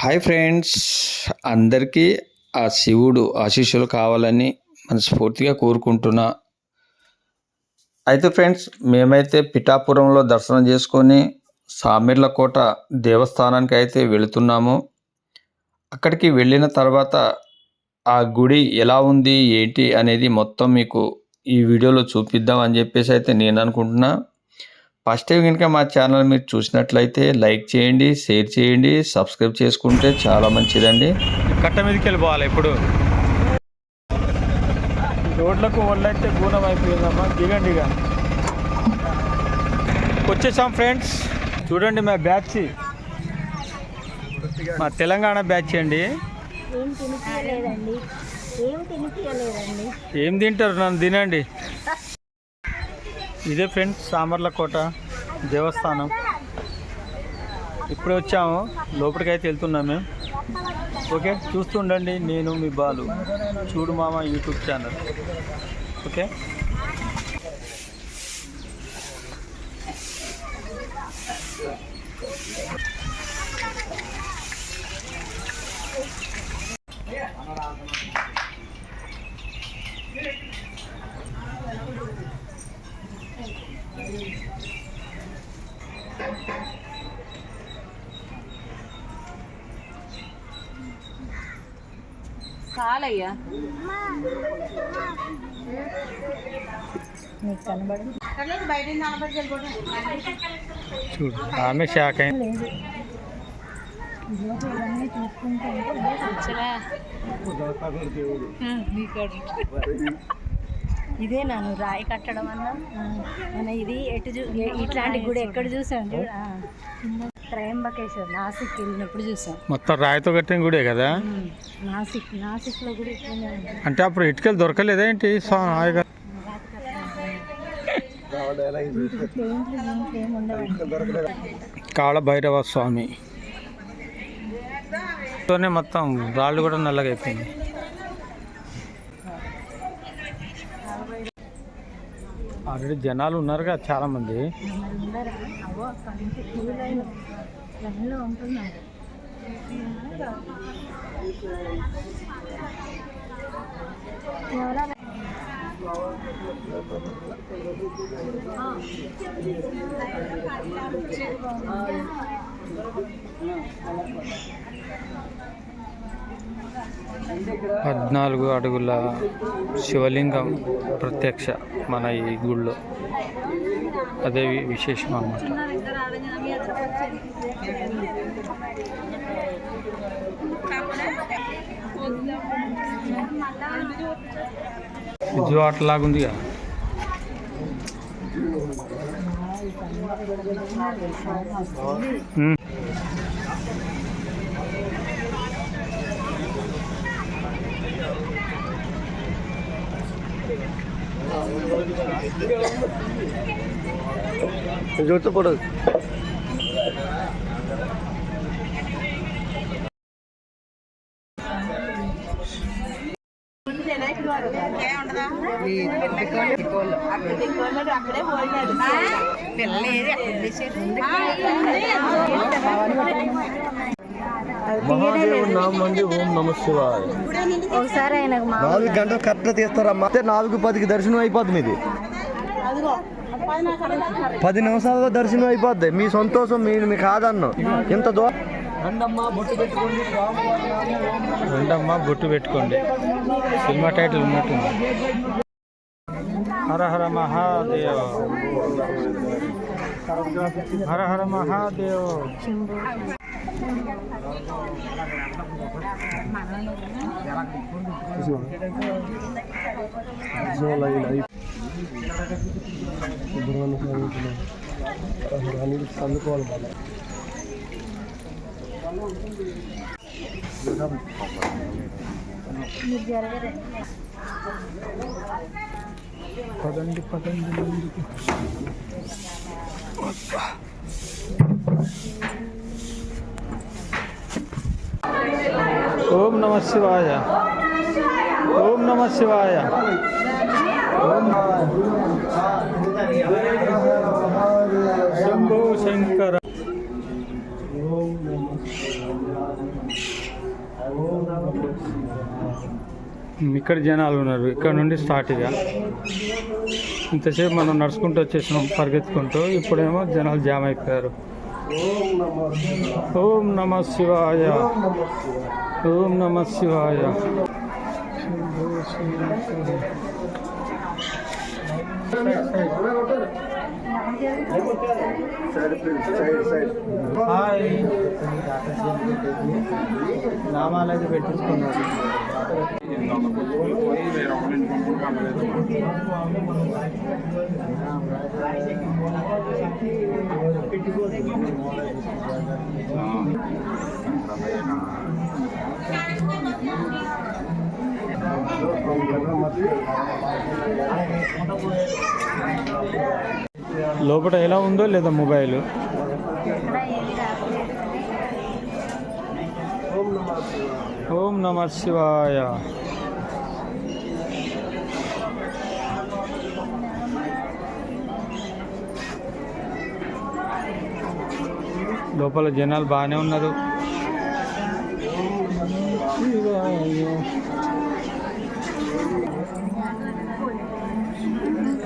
Hi friends అందరికీ ఆ శివుడు ఆశీస్సులు కావాలని మనస్ఫూర్తిగా కోరుకుంటున్నా. అయితే ఫ్రెండ్స్ మేమైతే పిఠాపురంలో దర్శనం చేసుకొని సామిర్లకోట దేవస్థానానికి అయితే వెళుతున్నాము. అక్కడికి వెళ్ళిన తర్వాత ఆ గుడి ఎలా ఉంది ఏంటి అనేది మొత్తం మీకు ఈ వీడియోలో చూపిద్దాం అని చెప్పేసి అయితే నేను అనుకుంటున్నా. ఫస్ట్ టైం కనుక మా ఛానల్ మీరు చూసినట్లయితే లైక్ చేయండి షేర్ చేయండి సబ్స్క్రైబ్ చేసుకుంటే చాలా మంచిదండి. కట్ట మీదకి వెళ్ళిపోవాలి ఇప్పుడు. రోడ్లకు ఒళ్ళైతే గూనం అయిపోయిందమ్మా. దిగండి ఇక. వచ్చేసాం ఫ్రెండ్స్. చూడండి మా బ్యాచ్. మా తెలంగాణ బ్యాచ్ అండి. ఏం తింటారు నన్ను తినండి. ఇదే ఫ్రెండ్స్ సామర్లకోట దేవస్థానం. ఇప్పుడే వచ్చాము. లోపలికైతే వెళ్తున్నాం మేము. ఓకే చూస్తుండండి నేను మీ బాలు. చూడు మామ యూట్యూబ్ ఛానల్. ఓకే? చాలయ్యా. చూడు ఆమె షాక్ అయింది ఇదే నన్ను రాయి కట్టడం అన్నా? మన ఇది ఎటు చూ ఇట్లాంటి గుడి ఎక్కడ చూసాం చూడు ఆ. త్రయంబకేశ్వర్ నాసిక్ వెళ్ళినప్పుడు చూసాం. మొత్తం రాయితో కట్టిన గుడే కదా. నాసిక్ నాసిక్లో అంటే అప్పుడు ఇటుకలు దొరకలేదా ఏంటి? హాయిగా. కాళ భైరవ స్వామి. తోనే మొత్తం రాళ్ళు కూడా నల్లగా అయిపోయింది ఆల్రెడీ జనాలు ఉన్నారుగా చాలా మంది ఉంటున్నారు పద్నాలుగు అడుగుల శివలింగం ప్రత్యక్ష మన ఈ గుళ్ళో. అదే విశేషం అన్నమాట. జూ ఆటలాగుంది నమ శివాయ. ఒకసారి ఆయనకు నాలుగు గంటలు కరెక్ట్ తీస్తారమ్మా. అయితే నాలుగు పదికి దర్శనం అయిపోద్ది మీది. పది నిమిషాల్లో దర్శనం అయిపోద్ది. మీ సంతోషం మీ మీ కాదన్ను. ఇంత దూరం రండమ్మా బొట్టు పెట్టుకోండి. సినిమా టైటిల్ ఉన్నట్టుంది. హర హర మహాదేవ్. హర హర మహాదేవ్. మీరు పదండి పదండి ముందుకు ఓం నమ శివాయ ఓం నమ శివాయ. శంభో శంకర. ఇక్కడ జనాలు ఉన్నారు. ఇక్కడ నుండి స్టార్ట్ ఇక. ఇంతసేపు మనం నడుచుకుంటూ వచ్చేసినాం పరిగెత్తుకుంటూ. ఇప్పుడేమో జనాలు జామ్ అయిపోయారు. ఓం నమ శివాయ. ఓం నమ శివాయ. నామాలు అయితే పెట్టించుకున్నారు లోపల ఎలా ఉందో లేదా మొబైల్? ఓం నమ శివాయ. లోపల జనాలు బాగానే ఉన్నారు. శివాయ.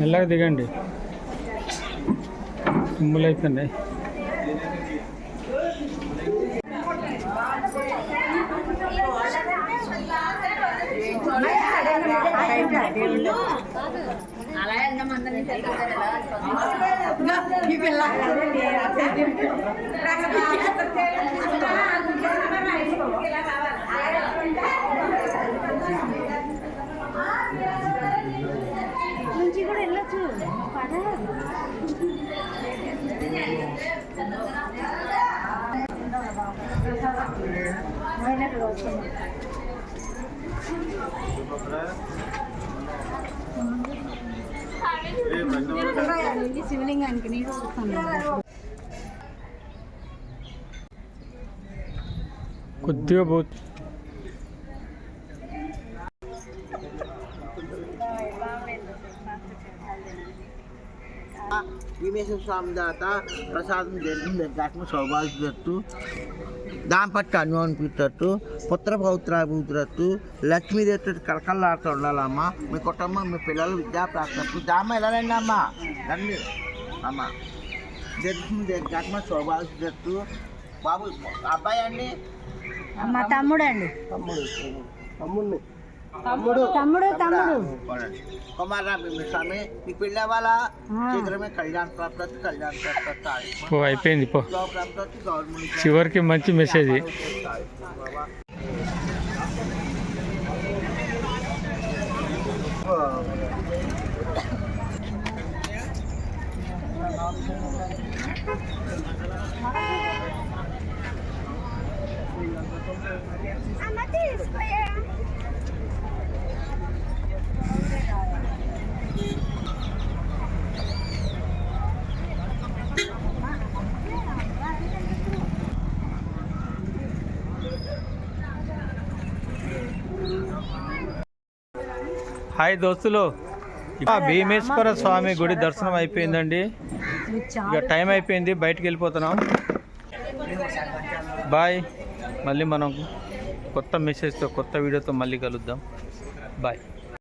మెల్లగా దిగండి. తుమ్ములు అయిపోయినాయి. నుంచి కూడా వెళ్ళొచ్చు. పడ మైనట్లు వస్తుంది వెళ్ళి శివలింగానికి నీరు వస్తుంది కొద్దిగా పోతు భీమేశ్వర స్వామి దాత ప్రసాదం జరిగింది దాకా సౌభాగ్యత్తు దాంపట్టు అన్వనిపిస్తట్టు పుత్ర పౌత్రాభివృద్ధి లక్ష్మీదేవి కలకల్లాడుతూ ఉండాలమ్మా. మీ కుటుంబం మీ పిల్లలు విద్యా ప్రాప్తి దామ వెళ్ళాలండి అమ్మ. రండి. అమ్మ. జరిగింది దాకా సౌభాగ్యత్తు బాబు అబ్బాయి అండి? మా తమ్ముడు అండి తమ్ముడు. తమ్ముడిని. తమ్ముడు తమ్ముడు తమ్ముడు. కుమారా స్వామి నీకు పెళ్ళి అవ్వాలా శీఘ్రమే కళ్యాణ ప్రాప్తి కళ్యాణ ప్రాప్తి పో అయిపోయింది పో. ప్రాప్తి గవర్నమెంట్ చివరికి మంచి మెసేజ్. హాయ్ దోస్తులు. ఇక భీమేశ్వర స్వామి గుడి దర్శనం అయిపోయిందండి. ఇక టైం అయిపోయింది బయటికి వెళ్ళిపోతున్నాం. బాయ్. మళ్ళీ మనం కొత్త మెసేజ్తో కొత్త వీడియోతో మళ్ళీ కలుద్దాం. బాయ్.